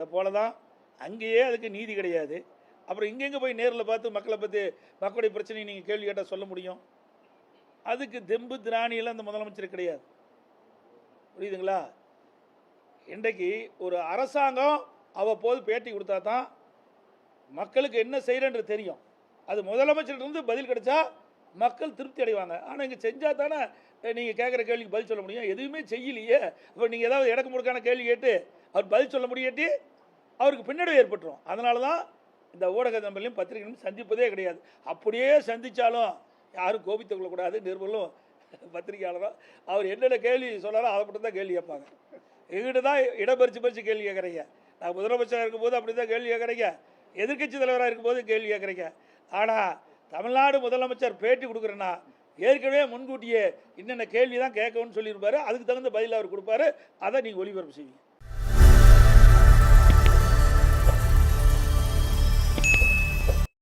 அதை போல தான் அங்கேயே அதுக்கு நீதி கிடையாது. அப்புறம் இங்கெங்கே போய் நேரில் பார்த்து மக்களை பற்றி மக்களுடைய பிரச்சனையை நீங்கள் கேள்வி கேட்டால் சொல்ல முடியும்? அதுக்கு தெம்பு திராணியெல்லாம் அந்த முதலமைச்சர் கிடையாது. புரியுதுங்களா? இன்றைக்கு ஒரு அரசாங்கம் அவ்வப்போது பேட்டி கொடுத்தா தான் மக்களுக்கு என்ன செய்கிறேன்றது தெரியும். அது முதலமைச்சர்கிட்ட பதில் கிடைச்சா மக்கள் திருப்தி அடைவாங்க. ஆனால் இங்கே செஞ்சால் தானே நீங்கள் கேட்குற கேள்விக்கு பதில் சொல்ல முடியும். எதுவுமே செய்யலையே. அப்போ நீங்கள் ஏதாவது இடக்கு முடுக்கான கேள்வி கேட்டு அவர் பதில் சொல்ல முடியாட்டி அவருக்கு பின்னடைவு ஏற்பட்டுரும். அதனால தான் இந்த ஊடக நம்பரையும் பத்திரிகையும் சந்திப்பதே கிடையாது. அப்படியே சந்தித்தாலும் யாரும் கோபித்து கொள்ளக்கூடாது. நிருபர்களும் பத்திரிகையாளரும். அவர் என்னென்ன கேள்வி சொன்னாரோ அதை மட்டும் தான் கேள்வி கேட்பாங்க. எங்கிட்ட தான் இடப்பறிச்சு பறிச்சு கேள்வி கேட்குறீங்க. நான் முதலமைச்சராக இருக்கும்போது அப்படி தான் கேள்வி கேட்குறீங்க. எதிர்க்கட்சி தலைவராக இருக்கும்போது கேள்வி கேட்குறீங்க. ஆனால் தமிழ்நாடு முதலமைச்சர் பேட்டி கொடுக்குறேன்னா ஏற்கனவே முன்கூட்டியே என்னென்ன கேள்வி தான் கேட்கணும்னு சொல்லியிருப்பாரு. அதுக்கு தகுந்த பதில் அவர் கொடுப்பாரு. அதை நீங்கள் ஒளிபரப்பு செய்வீங்க.